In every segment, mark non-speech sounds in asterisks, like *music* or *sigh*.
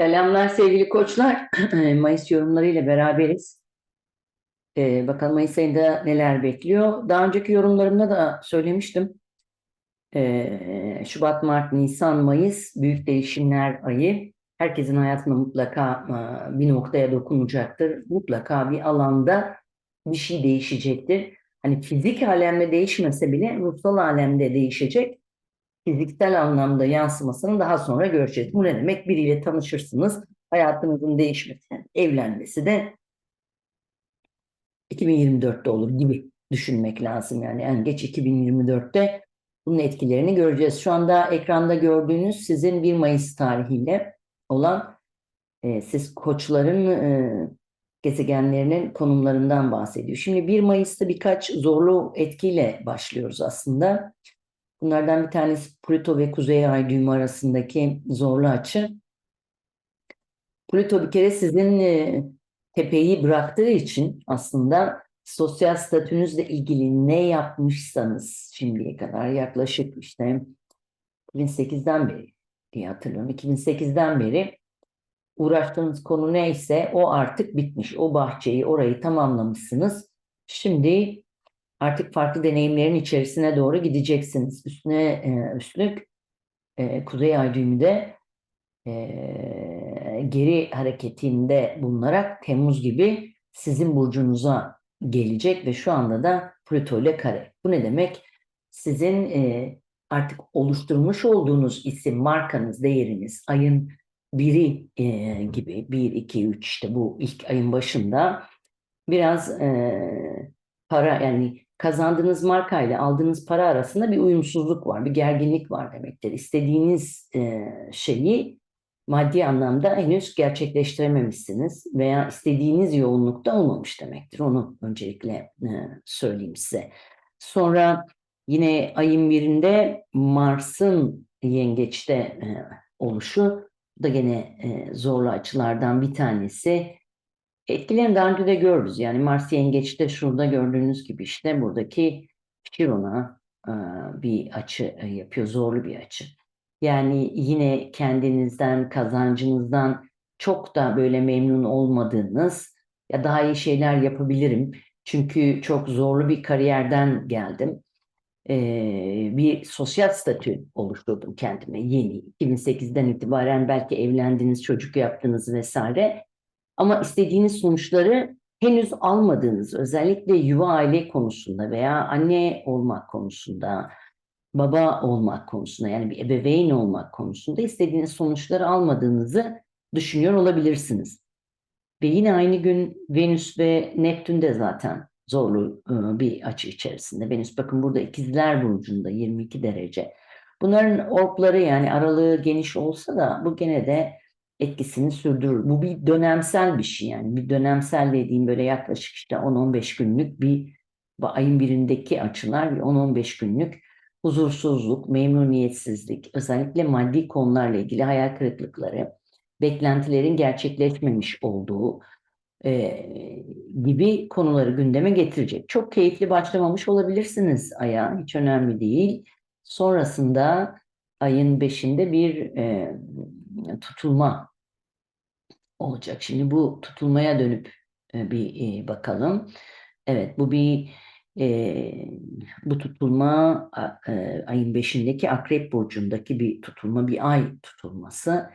Selamlar sevgili koçlar. *clears throat* Mayıs yorumlarıyla beraberiz. Ee, bakalım Mayıs ayında neler bekliyor. Daha önceki yorumlarımda da söylemiştim. Ee, Şubat, Mart, Nisan, Mayıs büyük değişimler ayı. Herkesin hayatında mutlaka e, bir noktaya dokunacaktır. Mutlaka bir alanda bir şey değişecektir. Hani fizik alemde değişmese bile ruhsal alemde değişecek fiziksel anlamda yansımasını daha sonra göreceğiz. Bu ne demek? Biriyle tanışırsınız. Hayatınızın değişmesi, evlenmesi de 2024'te olur gibi düşünmek lazım. Yani en geç 2024'te bunun etkilerini göreceğiz. Şu anda ekranda gördüğünüz sizin 1 Mayıs tarihiyle olan e, siz koçların e, gezegenlerinin konumlarından bahsediyor. Şimdi 1 Mayıs'ta birkaç zorlu etkiyle başlıyoruz aslında. Bunlardan bir tanesi Plüto ve Kuzey Ay düğümü arasındaki zorlu açı. Plüto bir kere sizin e, tepeyi bıraktığı için aslında sosyal statünüzle ilgili ne yapmışsanız şimdiye kadar yaklaşık işte 2008'den beri diye hatırlıyorum. 2008'den beri uğraştığınız konu neyse o artık bitmiş. O bahçeyi, orayı tamamlamışsınız. Şimdi artık farklı deneyimlerin içerisine doğru gideceksiniz. Üstüne e, üstlük e, Kuzey Ay düğümü de e, geri hareketinde bulunarak Temmuz gibi sizin burcunuza gelecek ve şu anda da Plüto ile kare. Bu ne demek? Sizin e, artık oluşturmuş olduğunuz isim, markanız, değeriniz ayın biri e, gibi, 1, 2, 3 işte bu ilk ayın başında biraz e, para yani kazandığınız markayla aldığınız para arasında bir uyumsuzluk var, bir gerginlik var demektir. İstediğiniz e, şeyi maddi anlamda henüz gerçekleştirememişsiniz veya istediğiniz yoğunlukta olmamış demektir. Onu öncelikle e, söyleyeyim size. Sonra yine ayın birinde Mars'ın yengeçte e, oluşu da gene e, zorlu açılardan bir tanesi. Etkilerini daha önce de görürüz. Yani Mars yengeçte şurada gördüğünüz gibi işte buradaki Chiron'a e, bir açı e, yapıyor. Zorlu bir açı. Yani yine kendinizden, kazancınızdan çok da böyle memnun olmadığınız ya daha iyi şeyler yapabilirim. Çünkü çok zorlu bir kariyerden geldim. Ee, bir sosyal statü oluşturdum kendime yeni. 2008'den itibaren belki evlendiniz, çocuk yaptınız vesaire. Ama istediğiniz sonuçları henüz almadığınız, özellikle yuva aile konusunda veya anne olmak konusunda, baba olmak konusunda yani bir ebeveyn olmak konusunda istediğiniz sonuçları almadığınızı düşünüyor olabilirsiniz. Ve yine aynı gün Venüs ve Neptün de zaten zorlu bir açı içerisinde. Venüs bakın burada ikizler burcunda 22 derece. Bunların orkları yani aralığı geniş olsa da bu gene de etkisini sürdürür. Bu bir dönemsel bir şey yani. Bir dönemsel dediğim böyle yaklaşık işte 10-15 günlük bir ayın birindeki açılar bir 10-15 günlük huzursuzluk, memnuniyetsizlik, özellikle maddi konularla ilgili hayal kırıklıkları, beklentilerin gerçekleşmemiş olduğu e, gibi konuları gündeme getirecek. Çok keyifli başlamamış olabilirsiniz aya, hiç önemli değil. Sonrasında ayın 5'inde bir e, tutulma olacak. Şimdi bu tutulmaya dönüp e, bir e, bakalım. Evet bu bir e, bu tutulma ayın 5'indeki Akrep Burcu'ndaki bir tutulma, bir ay tutulması.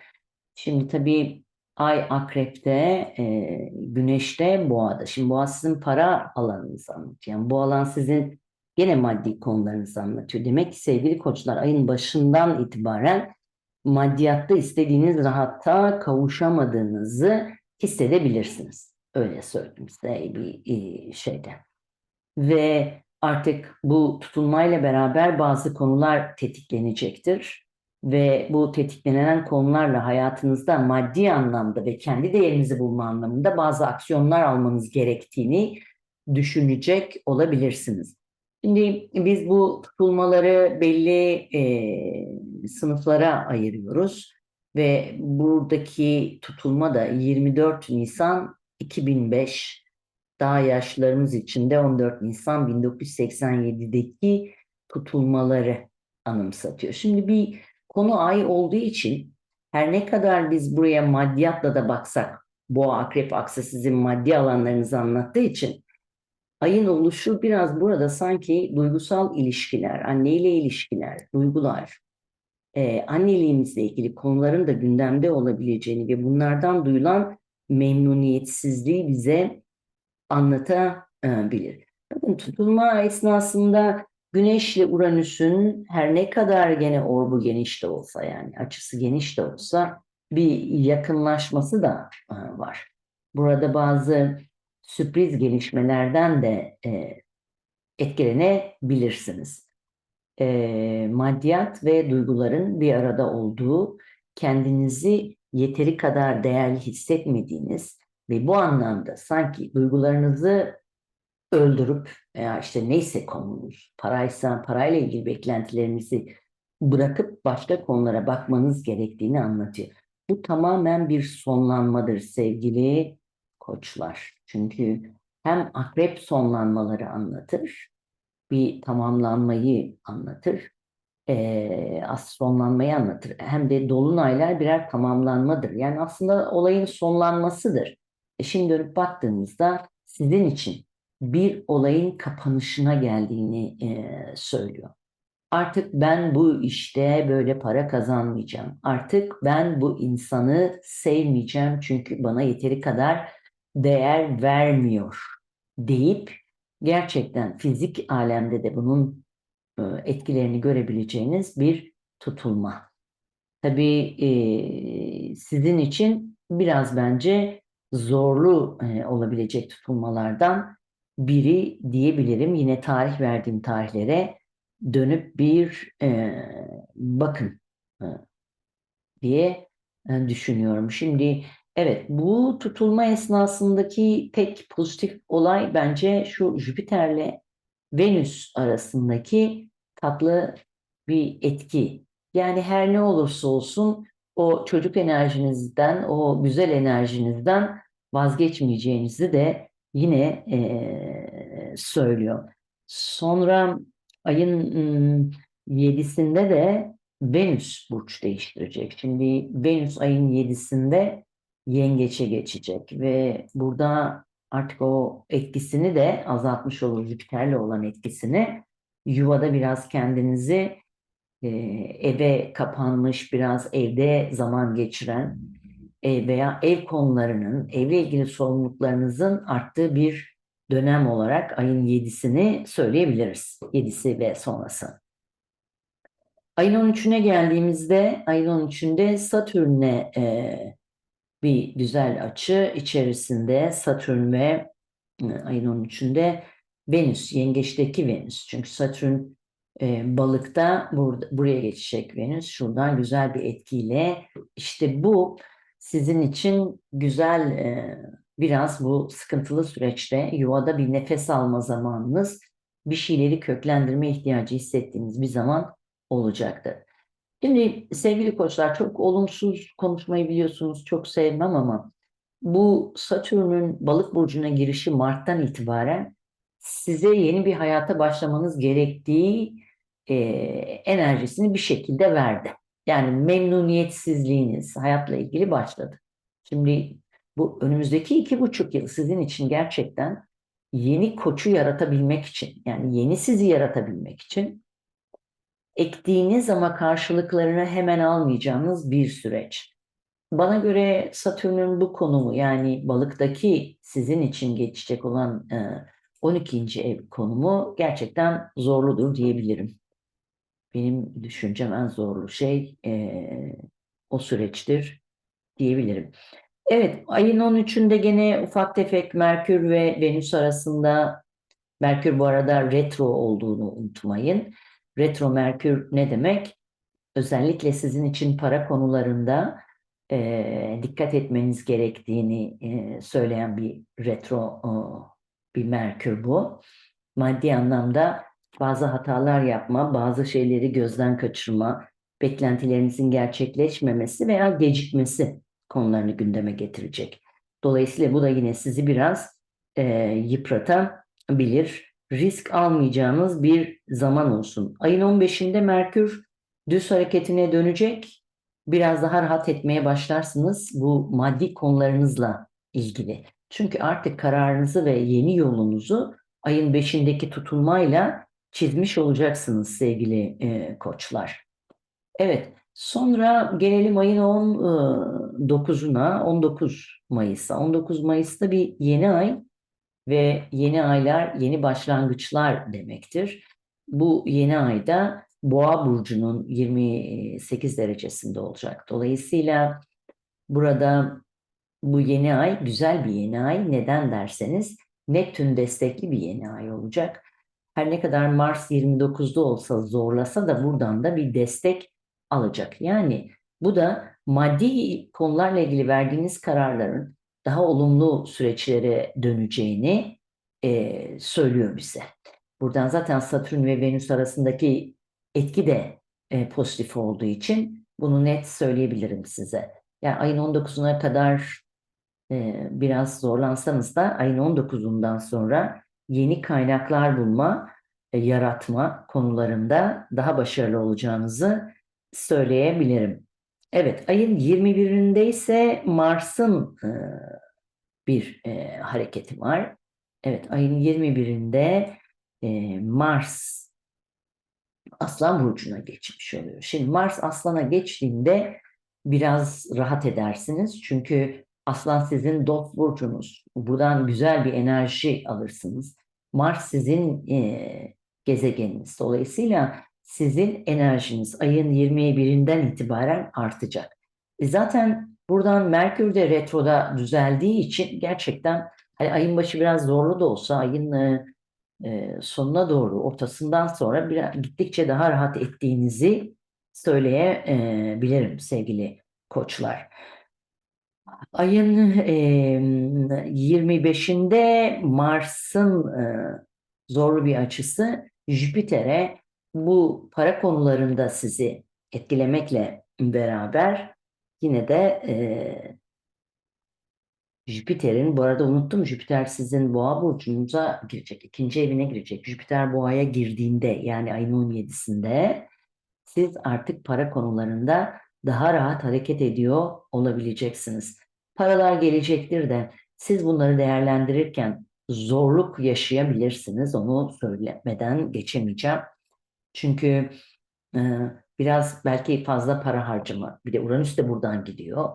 Şimdi tabii ay Akrep'te, e, Güneş'te, Boğa'da. Şimdi Boğa sizin para alanınızı anlatıyor. Yani bu alan sizin gene maddi konularınızı anlatıyor. Demek ki sevgili koçlar ayın başından itibaren maddiyatta istediğiniz rahata kavuşamadığınızı hissedebilirsiniz. Öyle söyleyeyim size bir şeyde. Ve artık bu tutulmayla beraber bazı konular tetiklenecektir. Ve bu tetiklenen konularla hayatınızda maddi anlamda ve kendi değerinizi bulma anlamında bazı aksiyonlar almanız gerektiğini düşünecek olabilirsiniz. Şimdi biz bu tutulmaları belli e, sınıflara ayırıyoruz ve buradaki tutulma da 24 Nisan 2005 daha yaşlarımız için de 14 Nisan 1987'deki tutulmaları anımsatıyor. Şimdi bir konu ay olduğu için her ne kadar biz buraya maddiyatla da baksak, boğa akrep aksı sizin maddi alanlarınızı anlattığı için ayın oluşu biraz burada sanki duygusal ilişkiler, anneyle ilişkiler, duygular, e, anneliğimizle ilgili konuların da gündemde olabileceğini ve bunlardan duyulan memnuniyetsizliği bize anlatabilir. Bakın tutulma esnasında Güneş ile Uranüs'ün her ne kadar gene orbu geniş de olsa yani açısı geniş de olsa bir yakınlaşması da e, var. Burada bazı sürpriz gelişmelerden de e, etkilenebilirsiniz. E, maddiyat ve duyguların bir arada olduğu, kendinizi yeteri kadar değerli hissetmediğiniz ve bu anlamda sanki duygularınızı öldürüp veya işte neyse konunuz, paraysa parayla ilgili beklentilerinizi bırakıp başka konulara bakmanız gerektiğini anlatıyor. Bu tamamen bir sonlanmadır sevgili koçlar. Çünkü hem akrep sonlanmaları anlatır, bir tamamlanmayı anlatır, e, sonlanmayı anlatır. Hem de dolunaylar birer tamamlanmadır. Yani aslında olayın sonlanmasıdır. E şimdi dönüp baktığımızda sizin için bir olayın kapanışına geldiğini e, söylüyor. Artık ben bu işte böyle para kazanmayacağım. Artık ben bu insanı sevmeyeceğim çünkü bana yeteri kadar değer vermiyor deyip gerçekten fizik alemde de bunun e, etkilerini görebileceğiniz bir tutulma. Tabii e, sizin için biraz bence zorlu e, olabilecek tutulmalardan biri diyebilirim. Yine tarih verdiğim tarihlere dönüp bir bakın diye düşünüyorum. Şimdi evet bu tutulma esnasındaki tek pozitif olay bence şu Jüpiter'le Venüs arasındaki tatlı bir etki. Yani her ne olursa olsun o çocuk enerjinizden, o güzel enerjinizden vazgeçmeyeceğinizi de yine e, söylüyor. Sonra ayın yedisinde de Venüs burç değiştirecek. Şimdi Venüs ayın yedisinde yengeçe geçecek ve burada artık o etkisini de azaltmış olur Jüpiter'le olan etkisini. Yuvada biraz kendinizi e, eve kapanmış, biraz evde zaman geçiren e, veya ev konularının, evle ilgili sorumluluklarınızın arttığı bir dönem olarak ayın 7'sini söyleyebiliriz. 7'si ve sonrası. Ayın 13'üne geldiğimizde ayın 13'ünde Satürn'e e, bir güzel açı içerisinde Satürn ve e, ayın 13'ünde Venüs, yengeçteki Venüs. Çünkü Satürn e, balıkta burada, buraya geçecek Venüs. Şuradan güzel bir etkiyle işte bu sizin için güzel e, biraz bu sıkıntılı süreçte yuvada bir nefes alma zamanınız, bir şeyleri köklendirme ihtiyacı hissettiğiniz bir zaman olacaktır. Şimdi sevgili koçlar çok olumsuz konuşmayı biliyorsunuz çok sevmem ama bu Satürn'ün balık burcuna girişi Mart'tan itibaren size yeni bir hayata başlamanız gerektiği e, enerjisini bir şekilde verdi. Yani memnuniyetsizliğiniz hayatla ilgili başladı. Şimdi bu önümüzdeki iki buçuk yıl sizin için gerçekten yeni koçu yaratabilmek için yani yeni sizi yaratabilmek için ektiğiniz ama karşılıklarını hemen almayacağınız bir süreç. Bana göre Satürn'ün bu konumu yani balıktaki sizin için geçecek olan 12. ev konumu gerçekten zorludur diyebilirim benim düşüncem en zorlu şey e, o süreçtir diyebilirim. Evet, ayın 13'ünde gene ufak tefek Merkür ve Venüs arasında Merkür bu arada retro olduğunu unutmayın. Retro Merkür ne demek? Özellikle sizin için para konularında e, dikkat etmeniz gerektiğini e, söyleyen bir retro o, bir Merkür bu. Maddi anlamda bazı hatalar yapma, bazı şeyleri gözden kaçırma, beklentilerinizin gerçekleşmemesi veya gecikmesi konularını gündeme getirecek. Dolayısıyla bu da yine sizi biraz e, yıpratabilir. Risk almayacağınız bir zaman olsun. Ayın 15'inde Merkür düz hareketine dönecek biraz daha rahat etmeye başlarsınız bu maddi konularınızla ilgili. Çünkü artık kararınızı ve yeni yolunuzu ayın 5'indeki tutulmayla çizmiş olacaksınız sevgili e, koçlar. Evet, sonra gelelim ayın 19'una, 19 Mayıs'a. 19 Mayıs'ta bir yeni ay ve yeni aylar yeni başlangıçlar demektir. Bu yeni ayda Boğa burcunun 28 derecesinde olacak. Dolayısıyla burada bu yeni ay güzel bir yeni ay. Neden derseniz Neptün destekli bir yeni ay olacak. Her ne kadar Mars 29'da olsa zorlasa da buradan da bir destek alacak. Yani bu da maddi konularla ilgili verdiğiniz kararların daha olumlu süreçlere döneceğini e, söylüyor bize. Buradan zaten Satürn ve Venüs arasındaki etki de e, pozitif olduğu için bunu net söyleyebilirim size. Yani ayın 19'una kadar e, biraz zorlansanız da ayın 19'undan sonra yeni kaynaklar bulma, e, yaratma konularında daha başarılı olacağınızı söyleyebilirim. Evet, ayın 21'inde ise Mars'ın e, bir e, hareketi var. Evet, ayın 21'inde e, Mars Aslan burcuna geçmiş oluyor. Şimdi Mars Aslan'a geçtiğinde biraz rahat edersiniz. Çünkü Aslan sizin dost burcunuz. Buradan güzel bir enerji alırsınız. Mars sizin e, gezegeniniz. Dolayısıyla sizin enerjiniz ayın 21'inden itibaren artacak. E zaten buradan Merkür de retroda düzeldiği için gerçekten hani ayın başı biraz zorlu da olsa ayın e, e, sonuna doğru ortasından sonra biraz, gittikçe daha rahat ettiğinizi söyleyebilirim sevgili koçlar. Ayın e, 25'inde Mars'ın e, zorlu bir açısı Jüpiter'e bu para konularında sizi etkilemekle beraber yine de e, Jüpiter'in, bu arada unuttum Jüpiter sizin boğa burcunuza girecek, ikinci evine girecek. Jüpiter boğaya girdiğinde yani ayın 17'sinde siz artık para konularında daha rahat hareket ediyor olabileceksiniz. Paralar gelecektir de siz bunları değerlendirirken zorluk yaşayabilirsiniz. Onu söylemeden geçemeyeceğim. Çünkü e, biraz belki fazla para harcama. Bir de Uranüs de buradan gidiyor.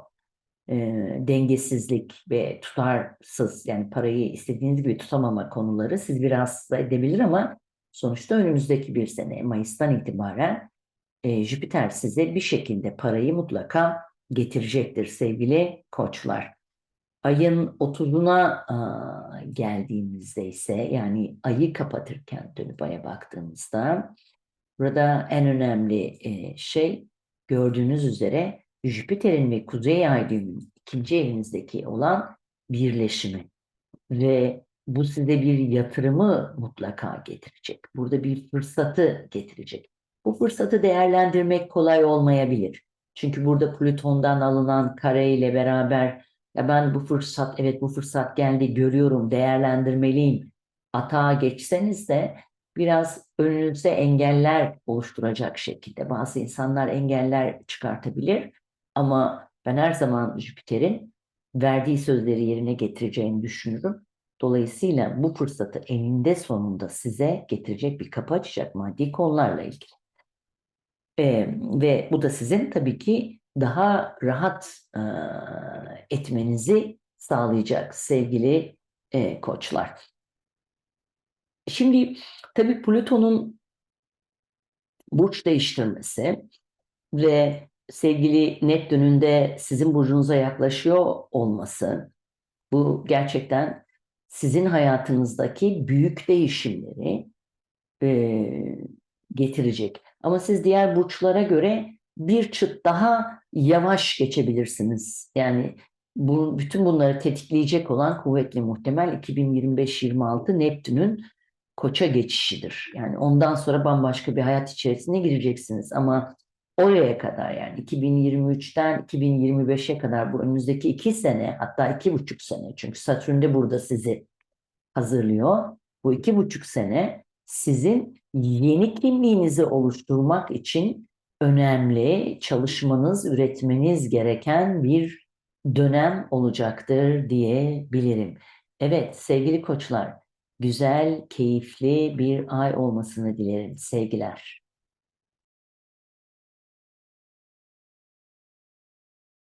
E, dengesizlik ve tutarsız yani parayı istediğiniz gibi tutamama konuları siz biraz da edebilir ama sonuçta önümüzdeki bir sene Mayıs'tan itibaren e, Jüpiter size bir şekilde parayı mutlaka getirecektir sevgili koçlar. Ayın 30'una geldiğimizde ise yani ayı kapatırken dönüp aya baktığımızda burada en önemli e, şey gördüğünüz üzere Jüpiter'in ve Kuzey Ay düğümünün ikinci evinizdeki olan birleşimi ve bu size bir yatırımı mutlaka getirecek. Burada bir fırsatı getirecek. Bu fırsatı değerlendirmek kolay olmayabilir. Çünkü burada Plüton'dan alınan kare ile beraber ya ben bu fırsat, evet bu fırsat geldi, görüyorum, değerlendirmeliyim. Atağa geçseniz de biraz önünüzde engeller oluşturacak şekilde. Bazı insanlar engeller çıkartabilir ama ben her zaman Jüpiter'in verdiği sözleri yerine getireceğini düşünürüm. Dolayısıyla bu fırsatı eninde sonunda size getirecek bir kapı açacak maddi konularla ilgili. Ee, ve bu da sizin tabii ki daha rahat e, etmenizi sağlayacak sevgili e, koçlar. Şimdi tabii Plüton'un burç değiştirmesi ve sevgili Neptün'ün de sizin burcunuza yaklaşıyor olması bu gerçekten sizin hayatınızdaki büyük değişimleri e, getirecek. Ama siz diğer burçlara göre bir çıt daha yavaş geçebilirsiniz. Yani bu, bütün bunları tetikleyecek olan kuvvetli muhtemel 2025-26 Neptün'ün koça geçişidir. Yani ondan sonra bambaşka bir hayat içerisine gireceksiniz. Ama oraya kadar yani 2023'ten 2025'e kadar bu önümüzdeki iki sene hatta iki buçuk sene çünkü Satürn de burada sizi hazırlıyor. Bu iki buçuk sene sizin yeni kimliğinizi oluşturmak için önemli, çalışmanız, üretmeniz gereken bir dönem olacaktır diyebilirim. Evet sevgili koçlar, güzel, keyifli bir ay olmasını dilerim sevgiler.